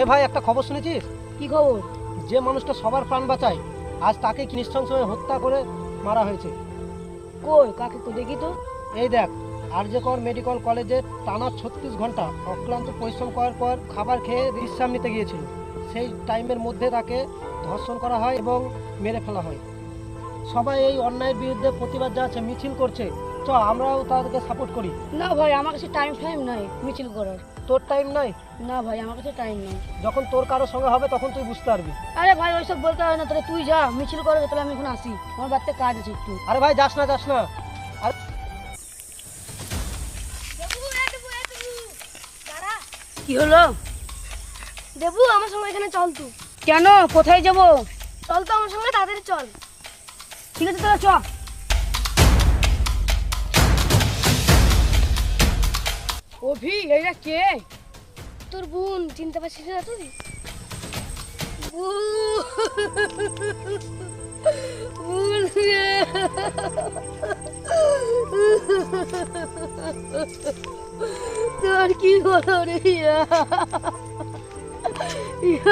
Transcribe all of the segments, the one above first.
এ ভাই একটা খবর শুনেছিস? কি খবর? যে মানুষটা সবার প্রাণ বাঁচায় আজ তাকে কি নৃশংসভাবে হত্যা করে মারা হয়েছে। কই কাকে তো দেখি তো। এই দেখ আরজেকর মেডিকেল কলেজে টানা ছত্রিশ ঘণ্টা অক্লান্ত পরিশ্রম করার পর খাবার খেয়ে বিশ্রাম নিতে গিয়েছিল। সেই টাইমের মধ্যে তাকে ধর্ষণ করা হয় এবং মেরে ফেলা হয়। সবাই এই অন্যায়ের বিরুদ্ধে প্রতিবাদ জানাচ্ছে মিছিল করছে। চ আমরাও তাদেরকে সাপোর্ট করি। না ভাই আমার কাছে টাইম টাইম নাই মিছিল করার। তোর টাইম নাই? না ভাই আমার কাছে টাইম নাই। যখন তোর কারোর সঙ্গে হবে তখন তুই বুঝতে পারবি। আরে ভাই ওইসব বলতে হয় না তাহলে তুই যা মিছিল করবে তাহলে আমি এখন আসি। আমার বাড়িতে কাজ আছে একটু। আরে ভাই যাস না যাস না। কি হলো? দেবু আমার সঙ্গে এখানে চল তুই। কেন? কোথায় যাব? চল তো আমার সঙ্গে তাড়াতাড়ি চল। ঠিক আছে তাহলে চ। অভি এইটা কে তোর বোন চিনতে পারছিস না তুই। তোর কি হলো রে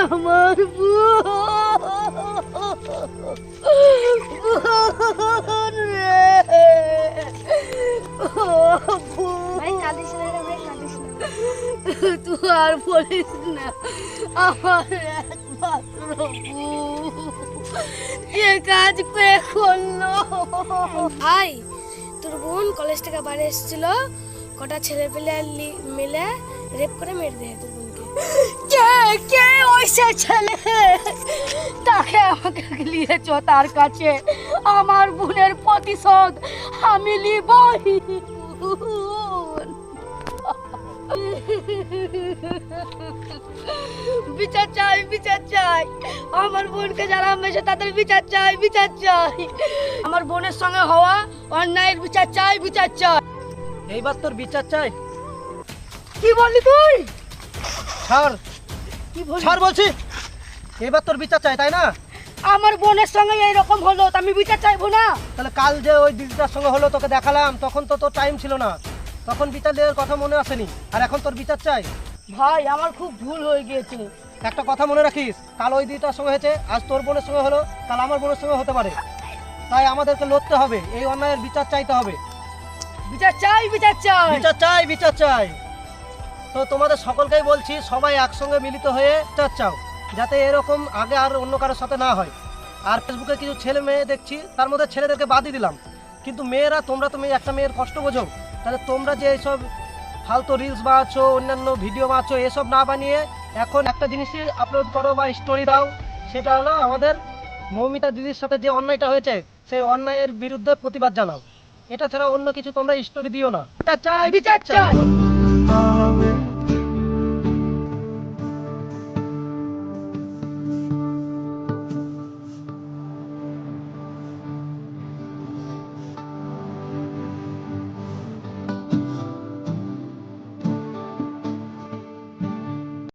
আমার বোন রে ও বোন। ভাই কাঁদিস না তুই আর বলিস না আমার একমাত্র যে কাজ করে করল। ভাই তোর বোন কলেজ থেকে বাড়ি এসেছিল কটা ছেলে পেলে মিলে রেপ করে মেরে দেয় তোর বোনকে। কে কে ওই সে ছেলে? তাকে আমাকে নিয়েছ তার কাছে। আমার বোনের প্রতিশোধ আমি নিবই। বিচার চাই বিচার চাই। আমার বোনকে যারা মেশে তাদের বিচার চাই বিচার চাই। আমার বোনের সঙ্গে হওয়া অন্যায়ের বিচার চাই বিচার চাই। এইবার তোর বিচার চাই। কি বললি তুই? ছাড়। কি বললি? ছাড় বলছি। এবার তোর বিচার চাই তাই না? আমার বোনের সঙ্গে এইরকম হলো তা আমি বিচার চাইব না। তাহলে কাল যে ওই দিদিটার সঙ্গে হলো তোকে দেখালাম তখন তো তোর টাইম ছিল না। তখন বিচার দেওয়ার কথা মনে আসেনি। আর এখন তোর বিচার চাই। ভাই আমার খুব ভুল হয়ে গিয়েছে। একটা কথা মনে রাখিস কাল ওই দিদিটার সঙ্গে হয়েছে আজ তোর বোনের সঙ্গে হলো কাল আমার বোনের সঙ্গে হতে পারে। তাই আমাদেরকে লড়তে হবে এই অন্যায়ের বিচার চাইতে হবে। বিচার চাই বিচার চাই। বিচার চাই বিচার চাই। তো তোমাদের সকলকেই বলছি সবাই একসঙ্গে মিলিত হয়ে বিচার চাও যাতে এরকম আগে আর অন্য কারোর সাথে না হয়। আর ফেসবুকে কিছু ছেলে মেয়ে দেখছি তার মধ্যে ছেলেদেরকে বাদই দিলাম। কিন্তু মেয়েরা তোমরা তুমি একটা মেয়ের কষ্ট বোঝো। তাহলে তোমরা যে এইসব ফালতু রিলস বানাচ্ছো, অন্যান্য ভিডিও বানাচ্ছো, এসব না বানিয়ে এখন একটা জিনিসই আপলোড করো বা স্টোরি দাও, সেটা হলো আমাদের মৌমিতা দিদির সাথে যে অন্যায়টা হয়েছে, সেই অন্যায়ের বিরুদ্ধে প্রতিবাদ জানাও। এটা ছাড়া অন্য কিছু তোমরা স্টোরি দিও না। চাই, বিচার চাই!